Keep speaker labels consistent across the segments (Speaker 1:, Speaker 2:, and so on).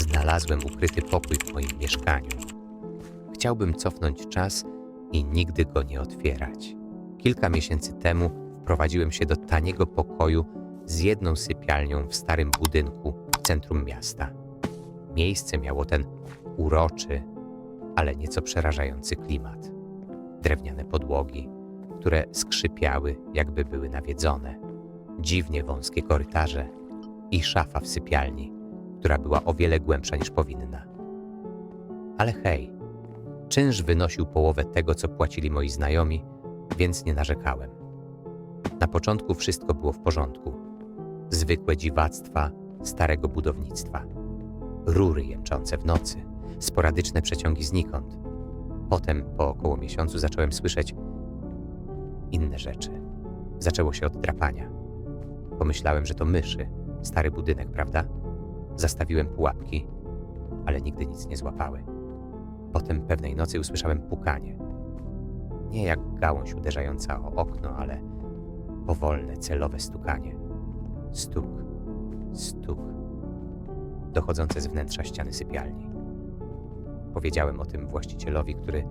Speaker 1: znalazłem ukryty pokój w moim mieszkaniu. Chciałbym cofnąć czas i nigdy go nie otwierać. Kilka miesięcy temu wprowadziłem się do taniego pokoju z jedną sypialnią w starym budynku w centrum miasta. Miejsce miało ten uroczy, ale nieco przerażający klimat. Drewniane podłogi, które skrzypiały, jakby były nawiedzone, dziwnie wąskie korytarze i szafa w sypialni, która była o wiele głębsza niż powinna. Ale hej, czynsz wynosił połowę tego, co płacili moi znajomi, więc nie narzekałem. Na początku wszystko było w porządku. Zwykłe dziwactwa starego budownictwa. Rury jęczące w nocy, sporadyczne przeciągi znikąd. Potem, po około miesiącu, zacząłem słyszeć inne rzeczy. Zaczęło się od drapania. Pomyślałem, że to myszy, stary budynek, prawda? Zastawiłem pułapki, ale nigdy nic nie złapały. Potem pewnej nocy usłyszałem pukanie. Nie jak gałąź uderzająca o okno, ale powolne, celowe stukanie. Stuk, stuk, dochodzące z wnętrza ściany sypialni. Powiedziałem o tym właścicielowi, który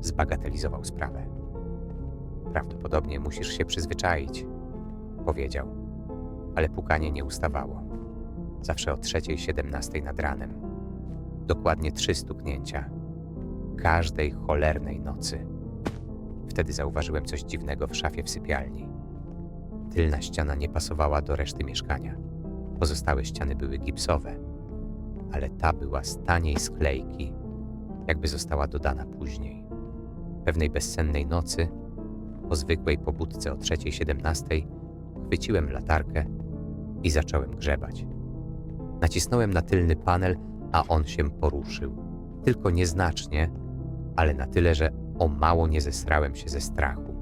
Speaker 1: zbagatelizował sprawę. Prawdopodobnie musisz się przyzwyczaić, powiedział, ale pukanie nie ustawało. Zawsze o trzeciej siedemnastej nad ranem. Dokładnie trzy stuknięcia. Każdej cholernej nocy. Wtedy zauważyłem coś dziwnego w szafie w sypialni. Tylna ściana nie pasowała do reszty mieszkania. Pozostałe ściany były gipsowe, ale ta była z taniej sklejki, jakby została dodana później. Pewnej bezsennej nocy, po zwykłej pobudce o 3.17, chwyciłem latarkę i zacząłem grzebać. Nacisnąłem na tylny panel, a on się poruszył. Tylko nieznacznie, ale na tyle, że o mało nie zesrałem się ze strachu.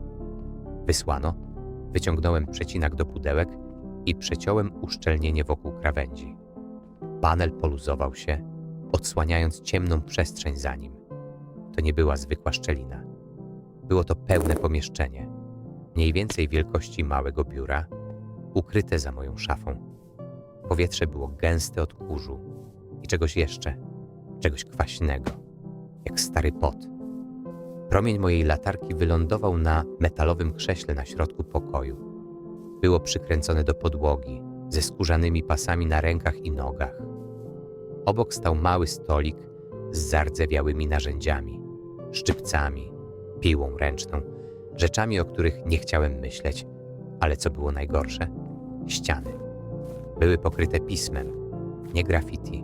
Speaker 1: Wysłano, wyciągnąłem przecinak do pudełek i przeciąłem uszczelnienie wokół krawędzi. Panel poluzował się, odsłaniając ciemną przestrzeń za nim. To nie była zwykła szczelina. Było to pełne pomieszczenie, mniej więcej wielkości małego biura, ukryte za moją szafą. Powietrze było gęste od kurzu i czegoś jeszcze, czegoś kwaśnego, jak stary pot. Promień mojej latarki wylądował na metalowym krześle na środku pokoju. Było przykręcone do podłogi, ze skórzanymi pasami na rękach i nogach. Obok stał mały stolik z zardzewiałymi narzędziami, szczypcami, piłą ręczną, rzeczami, o których nie chciałem myśleć, ale co było najgorsze, ściany. Były pokryte pismem, nie graffiti,